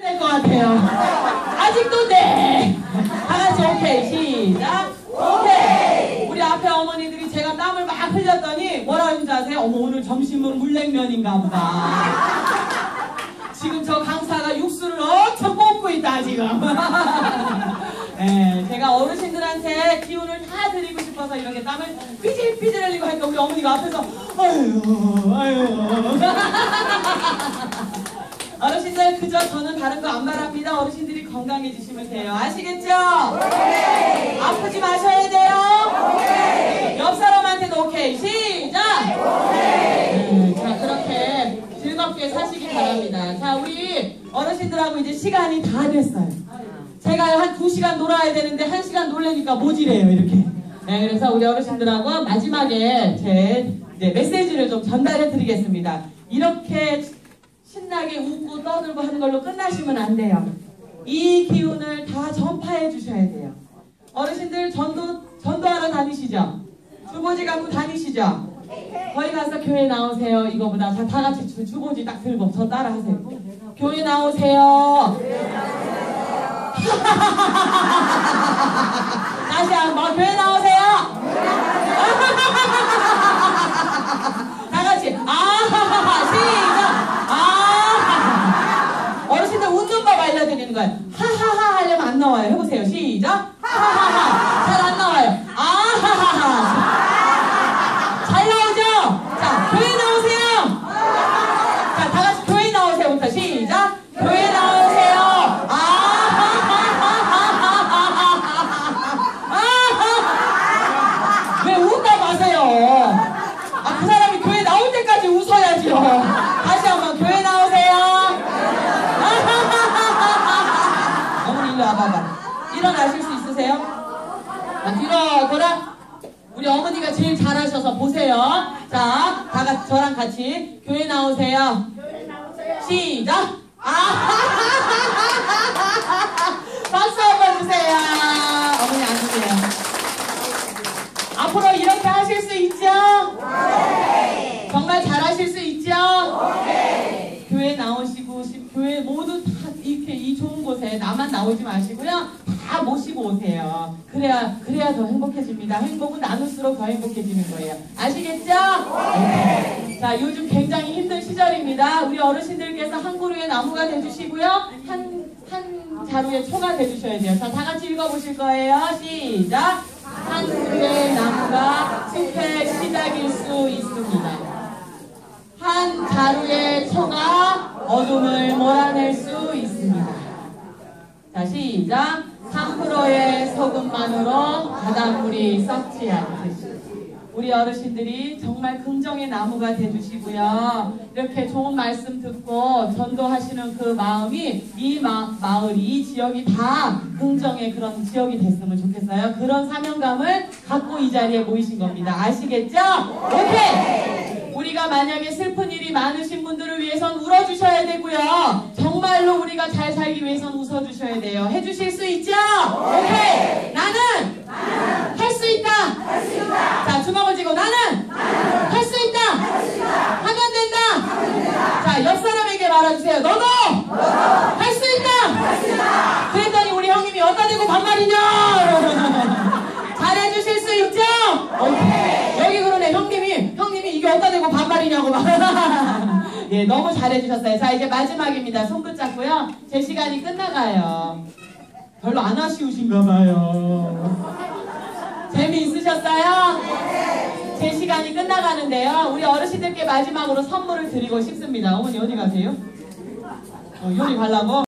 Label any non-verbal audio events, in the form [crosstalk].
될것 같아요. 아직도 네. 다 같이 오케이 시작. 오케이. 우리 앞에 어머니들이 제가 땀을 막 흘렸더니 뭐라 그러는지 아세요? 어머 오늘 점심은 물냉면인가 보다. 지금 저 강사가 육수를 엄청 뽑고 있다 지금. [laughs] 네, 제가 어르신들한테 기운을 다 드리고 싶어서 이렇게 땀을 삐질삐질 흘리고 하니까 우리 어머니가 앞에서 아유 아유 [laughs] 어르신들 그저 저는 다른 거안 바랍니다. 어르신들이 건강해지시면 돼요. 아시겠죠? 아프지 마셔야 돼요. 옆 사람한테도 오케이. 시작. 네, 자 그렇게 즐겁게 사시기 바랍니다. 자 우리 어르신들하고 이제 시간이 다 됐어요. 제가 한두 시간 놀아야 되는데 한 시간 놀래니까 모지래요 이렇게. 네, 그래서 우리 어르신들하고 마지막에 제 메시지를 좀 전달해 드리겠습니다. 이렇게 신나게 웃고 떠들고 하는 걸로 끝나시면 안 돼요. 이 기운을 다 전파해 주셔야 돼요. 어르신들 전도, 전도하러 다니시죠? 주보지 갖고 다니시죠? 거기 가서 교회 나오세요. 이거보다. 자, 다 같이 주, 주보지 딱 들고 저 따라 하세요. 교회 나오세요. [laughs] 다시 한번 교회 나오세요. 마세요 아, 그 사람이 교회 나올 때까지 웃어야죠. 다시 한번 교회 나오세요. [laughs] 어머니 일로 와봐봐. 일어나실 수 있으세요? 자, 뒤로 돌아. 우리 어머니가 제일 잘하셔서 보세요. 자, 다 같이 저랑 같이 교회 나오세요. 시작. 아, [laughs] 박수 한번 주세요. 어머니 앉으세요. 앞으로 이렇게 하실 수 있죠? 정말 잘하실 수 있죠? 교회 나오시고 시- 교회 모두 다 이렇게 이 좋은 곳에 나오지 마시고요. 다 모시고 오세요. 그래야 그래야 더 행복해집니다. 행복은 나눌수록 더 행복해지는 거예요. 아시겠죠? 네. 자, 요즘 굉장히 힘든 시절입니다. 우리 어르신들께서 한 그루의 나무가 되주시고요. 한, 한 자루의 초가 되주셔야 돼요. 자, 다 같이 읽어보실 거예요. 시작. 한 그루의 나무가 숲의 시작일 수 있습니다. 한 자루의 초가 어둠을 몰아낼 수. 자, 시작. 3%의 소금만으로 바닷물이 썩지 않듯이. 우리 어르신들이 정말 긍정의 나무가 되주시고요. 이렇게 좋은 말씀 듣고 전도하시는 그 마음이 이 마, 마을, 이 지역이 다 긍정의 그런 지역이 됐으면 좋겠어요. 그런 사명감을 갖고 이 자리에 모이신 겁니다. 아시겠죠? 오케이! 우리가 만약에 슬픈 일이 많으신 분들을 위해선 울어주셔야 되고요. 정말로 우리가 잘 살기 위해선 웃어주셔야 돼요. 해주실 수 있죠? 오케이! 나는 할수 있다! 자, 주먹을 쥐고 나는 할수 있다! 하면 된다! 자, 옆 사람에게 말해주세요. 너도 할수 있다! 그랬더니 우리 형님이 어디다 대고 반말이냐! [laughs] 잘해주실 수 있죠? 오케이. 여기 그러네, 형님이. 형님이 이게 어디다 대고 반말이냐고 막. 예, 너무 잘해주셨어요. 자, 이제 마지막입니다. 손 붙잡고요. 제 시간이 끝나가요. 별로 안 아쉬우신가 봐요. 재미있으셨어요? 제 시간이 끝나가는데요. 우리 어르신들께 마지막으로 선물을 드리고 싶습니다. 어머니 어디 가세요? 어, 요리 가려고?